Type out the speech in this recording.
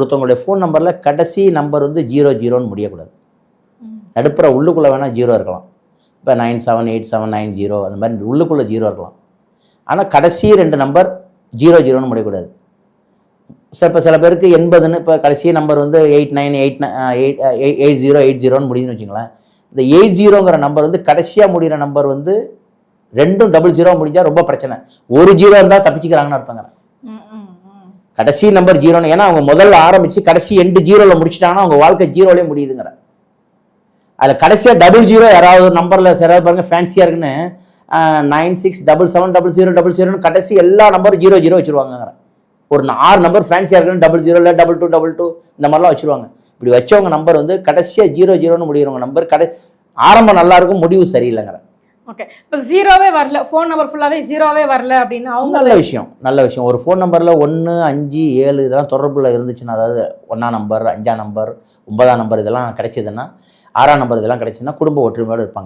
ஒருத்தவங்களுடைய phone நம்பரில் கடைசி number வந்து ஜீரோ ஜீரோன்னு முடியக்கூடாது. நடுப்புற உள்ளுக்குள்ளே வேணால் ஜீரோ இருக்கலாம். இப்போ nine seven eight seven nine zero அந்த மாதிரி உள்ளுக்குள்ளே ஜீரோ இருக்கலாம். ஆனால் கடைசி ரெண்டு நம்பர் ஜீரோ ஜீரோன்னு முடியக்கூடாது. சார் இப்போ சில பேருக்கு எண்பதுன்னு இப்போ கடைசி நம்பர் வந்து eight nine eight eight eight zero eight ஜீரோன்னு முடியுதுன்னு வச்சுங்களேன் இந்த எயிட் ஜீரோங்கிற நம்பர் வந்து கடைசியாக முடிகிற நம்பர் வந்து ரெண்டும் டபுள் ஜீரோ முடிஞ்சால் ரொம்ப பிரச்சனை. ஒரு ஜீரோ இருந்தால் தப்பிச்சுக்கிறாங்கன்னு அர்த்தங்க கடைசி நம்பர் ஜீரோன்னு ஏன்னா அவங்க முதல்ல ஆரம்பிச்சு கடைசி எண்டு ஜீரோவில் முடிச்சிட்டாங்கன்னா அவங்க வாழ்க்கை ஜீரோலேயே முடியுதுங்கிற. அதில் கடைசியாக டபுள் ஜீரோ யாராவது நம்பரில் சில பாருங்க ஃபேன்சியாக இருக்குன்னு nine six double seven double zero double ஜீரோன்னு கடைசி எல்லா நம்பரும் ஜீரோ ஜீரோ வச்சுருவாங்கங்கிற. ஒரு ஆறு நம்பர் ஃபேன்சியாக இருக்குன்னு டபுள் ஜீரோ இல்லை டபுள் டூ டபுள் டூ இந்த மாதிரிலாம் வச்சுருவாங்க. இப்படி வச்சவங்க நம்பர் வந்து கடைசியாக ஜீரோ ஜீரோன்னு முடிகிறவங்க நம்பர் கடை ஆரம்பம் நல்லா இருக்கும் முடிவு சரியில்லைங்கிற. ஓகே இப்போ ஜீரோவே வரல. ஃபோன் நம்பர் ஃபுல்லாகவே ஜீரோவே வரல அப்படின்னு அவங்க நல்ல விஷயம். நல்ல விஷயம். ஒரு ஃபோன் நம்பரில் ஒன்று அஞ்சு ஏழு இதெல்லாம் தொடர்பில் இருந்துச்சுன்னா அதாவது ஒன்றாம் நம்பர் அஞ்சாம் நம்பர் ஒன்பதாம் நம்பர் இதெல்லாம் கிடைச்சதுன்னா ஆறாம் நம்பர் இதெல்லாம் கிடைச்சுன்னா குடும்ப ஒற்றுமையோடு இருப்பாங்க.